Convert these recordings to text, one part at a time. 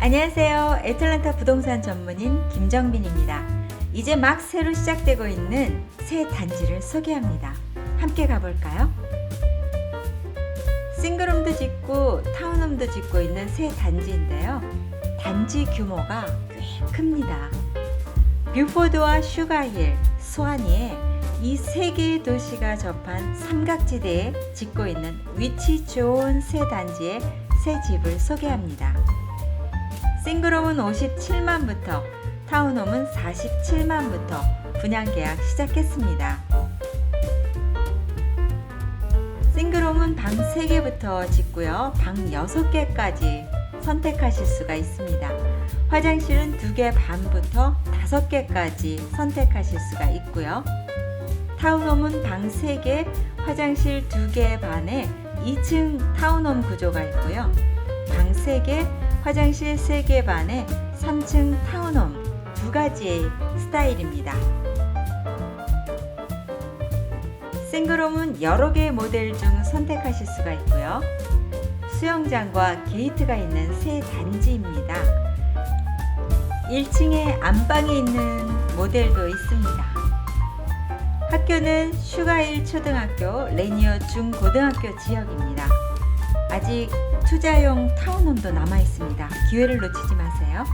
안녕하세요. 애틀란타 부동산 전문인 김정빈입니다. 이제 막 새로 시작되고 있는 새 단지를 소개합니다. 함께 가볼까요? 싱글홈도 짓고 타운홈도 짓고 있는 새 단지인데요. 단지 규모가 꽤 큽니다. 뷰포드와 슈가힐, 스와니에 이 세 개의 도시가 접한 삼각지대에 짓고 있는 위치 좋은 새 단지의 새 집을 소개합니다. 싱글홈은 57만부터 타운홈은 47만부터 분양 계약 시작했습니다. 싱글홈은 방 3개부터 짓고요. 방 6개까지 선택하실 수가 있습니다. 화장실은 2개 반부터 5개까지 선택하실 수가 있고요. 타운홈은 방 3개, 화장실 2개 반에 2층 타운홈 구조가 있고요. 방 3개, 화장실 3개 반에 3층 타운홈 두 가지의 스타일입니다. 싱글홈은 여러 개의 모델 중 선택하실 수가 있고요. 수영장과 게이트가 있는 새 단지입니다. 1층에 안방이 있는 모델도 있습니다. 학교는 슈가일 초등학교, 레니어 중고등학교 지역입니다. 아직 투자용 타운홈도 남아 있습니다. 기회를 놓치지 마세요.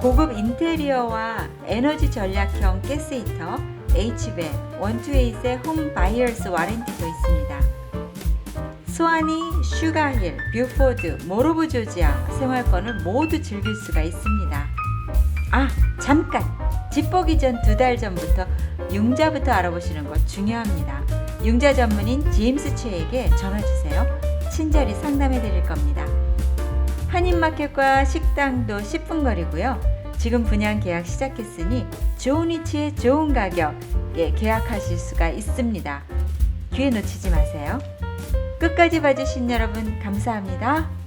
고급 인테리어와 에너지 전략형 가스 히터, H배, 원투에이스의 홈 바이어스 와렌티도 있습니다. 스와니, 슈가힐, 뷰포드, 모로브 조지아 생활권을 모두 즐길 수가 있습니다. 아, 잠깐! 집 보기 전 두 달 전부터 융자부터 알아보시는 것 중요합니다. 융자 전문인 제임스 최에게 전화 주세요. 친절히 상담해 드릴 겁니다. 한인마켓과 식당도 10분 거리고요. 지금 분양 계약 시작했으니 좋은 위치에 좋은 가격에 계약하실 수가 있습니다. 기회 놓치지 마세요. 끝까지 봐주신 여러분 감사합니다.